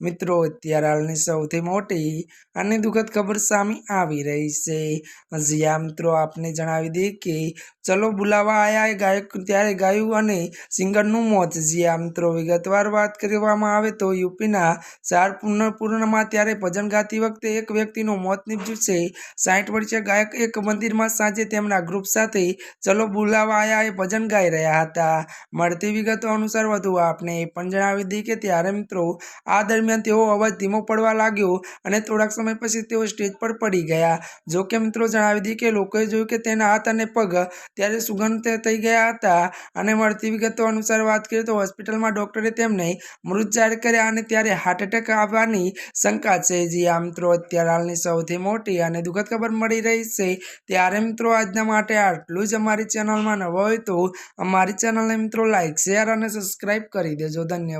મિત્રો, અત્યારે હાલની સૌથી મોટી અને દુઃખદ ખબર સામે આવી રહી છે. જ્યાં મિત્રો, આપને જણાવી દઈએ કે ચલો બોલાવા આયા ગાયક ત્યારે ગાયું અને સિંગરનું મોત. જ્યાં મિત્રો, વિગતવાર વાત કરવામાં આવે તો યુપીના શારપુરપુરમાં ત્યારે ભજન ગાતી વખતે એક વ્યક્તિનું મોત નીપજ્યું છે. સાઠ વર્ષીય ગાયક એક મંદિરમાં સાંજે તેમના ગ્રુપ સાથે ચલો બોલાવા આયા એ ભજન ગાઈ રહ્યા હતા. મળતી વિગતો અનુસાર વધુ આપને એ પણ જણાવી દઈએ કે ત્યારે, મિત્રો, આ દરમિયાન તેઓ અવાજ ધીમો પડવા લાગ્યો અને થોડાક સમય પછી તેઓ સ્ટેજ પર પડી ગયા. જો કે મિત્રો જણાવી દઈએ કે લોકોએ જોયું કે તેના હાથ અને પગ ત્યારે સુગંધ થઈ ગયા હતા અને મળતી વિગતો અનુસાર વાત કરીએ તો હોસ્પિટલમાં ડૉક્ટરે તેમને મૃત જાહેર કર્યા અને ત્યારે હાર્ટ એટેક આવવાની શંકા છે. જે આ મિત્રો, અત્યારે હાલની સૌથી મોટી અને દુઃખદ ખબર મળી રહી છે. ત્યારે મિત્રો આજના માટે આટલું જ અમારી ચેનલમાં નવો હોય તો અમારી ચેનલને મિત્રો લાઈક, શેર અને સબસ્ક્રાઈબ કરી દેજો. ધન્યવાદ.